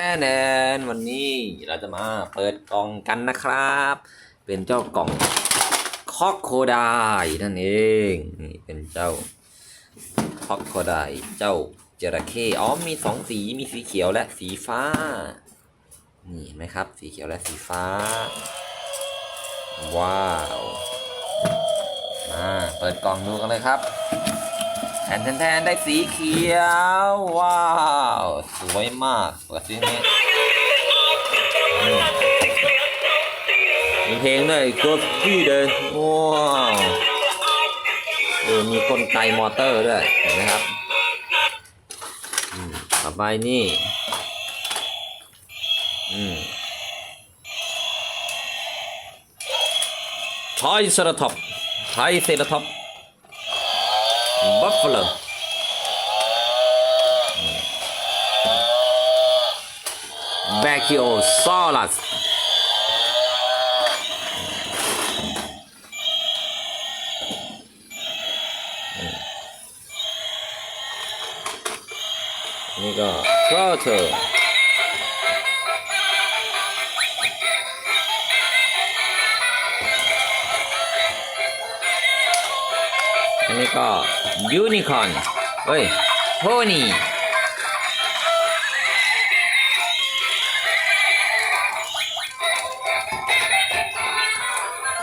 แน่แนนวันนี้เราจะมาเปิดกล่องกันนะครับ เป็นเจ้ากล่องคอกโคไดนั่นเองนี่เป็นเจ้าคอกโคไดเจ้าจระเข้อ๋อมีสองสีมีสีเขียวและสีฟ้า นี่เห็นไหมครับ สีเขียวและสีฟ้า ว้าวมาเปิดกล่องดูกันเลยครับ แทนแทนได้สีเขียว ว้าว สวยมากเปิดซินี้มีเพลงด้วยกดที่เดินว้าวเออมีกลไกมอเตอร์ด้วยเห็นไหมครับอืมต่อไปนี่ อืมไทยเซราท็อปไทยเซราท็อป buffalo. Brachiosaurus. 那个 oh, turtle。 นี้ก็ยูนิคอนเฮ้ยโพนี่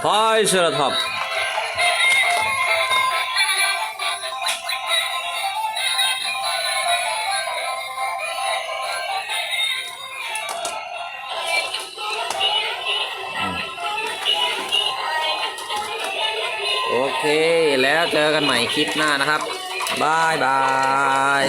ไฟเซอร์ท็อป โอเค แล้วเจอกันใหม่คลิปหน้านะครับบายบาย